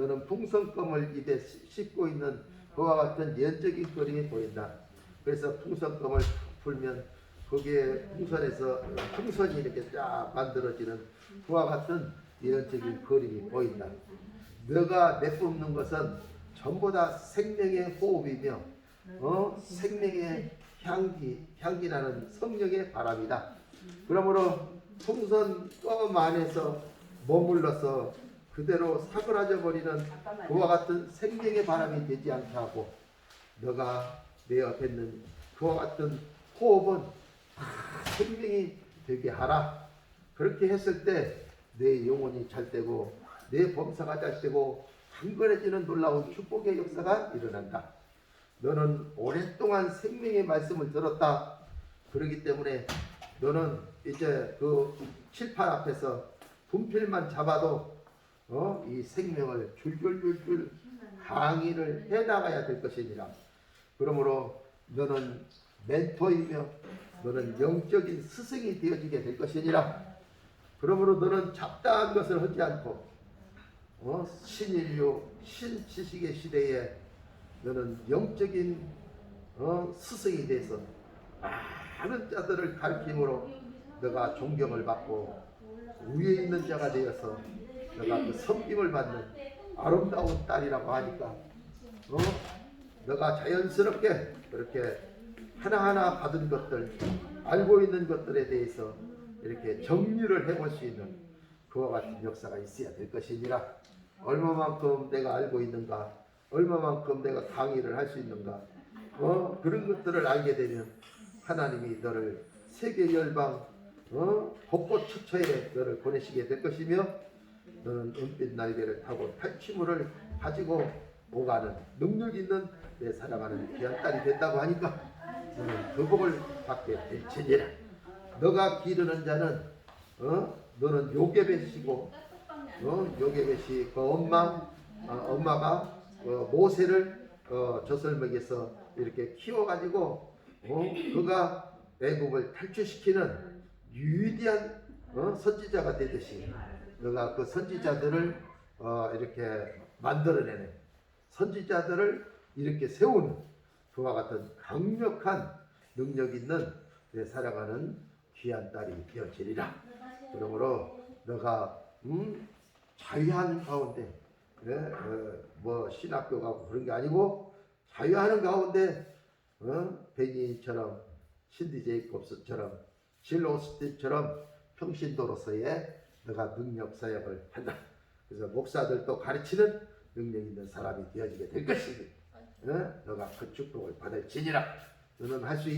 너는 풍선껌을 입에 씹- 씹고 있는 그와 같은 예언적인 그림이 보인다. 그래서 풍선껌을 풀면 거기에 풍선에서 풍선이 이렇게 쫙 만들어지는 그와 같은 예언적인 그림이 보인다. 너가 내뿜는 것은 전부 다 생명의 호흡이며 어? 생명의 향기, 향기라는 성령의 바람이다. 그러므로 풍선 껌 안에서 머물러서 그대로 사그라져 버리는 그와 같은 생명의 바람이 되지 않게 하고 너가 내 옆에 있는 그와 같은 호흡은 다 생명이 되게 하라. 그렇게 했을 때 내 영혼이 잘 되고 내 범사가 잘 되고 강건해지는 놀라운 축복의 역사가 일어난다. 너는 오랫동안 생명의 말씀을 들었다. 그러기 때문에 너는 이제 그 칠판 앞에서 분필만 잡아도 어? 이 생명을 줄줄줄줄 강의를 해 나가야 될 것이니라. 그러므로 너는 멘토이며 너는 영적인 스승이 되어지게 될 것이니라. 그러므로 너는 잡다한 것을 하지 않고 어? 신인류 신지식의 시대에 너는 영적인 어? 스승이 돼서 많은 자들을 가르침으로 너가 존경을 받고 위에 있는 자가 되어서 너가 그 섬김을 받는 아름다운 딸이라고 하니까 어? 너가 자연스럽게 그렇게 하나하나 받은 것들 알고 있는 것들에 대해서 이렇게 정리를 해볼 수 있는 그와 같은 역사가 있어야 될 것이니라 얼마만큼 내가 알고 있는가 얼마만큼 내가 강의를 할 수 있는가 어? 그런 것들을 알게 되면 하나님이 너를 세계 열방 어? 곳곳 처처에 너를 보내시게 될 것이며 너는 은빛 날개를 타고 탈취물을 가지고 오가는 능력 있는 내 사랑하는 귀한 딸이 된다고 하니까 너는 그 복을 받게 될지니라 너가 기르는 자는 어? 너는 요괴벳이고 어? 요괴벳이 그 엄마 어, 엄마가 어, 모세를 어, 젖을먹여서 이렇게 키워가지고 어? 그가 애국을 탈출시키는 위대한 어? 선지자가 되듯이 너가 그 선지자들을 어, 이렇게 만들어내는 선지자들을 이렇게 세우는 그와 같은 강력한 능력 있는 내 살아가는 귀한 딸이 되어지리라. 그러므로 너가 음, 자유하는 가운데 예, 어, 뭐 신학교 가고 그런 게 아니고 자유하는 가운데 어? 베니인처럼 신디 제이콥스처럼 질 오스틴처럼 평신도로서의 너가 능력 사역을 한다. 그래서 목사들도 가르치는 능력 있는 사람이 되어지게 될 것이니 어? 너가 그 축복을 받을지니라. 너는 할 수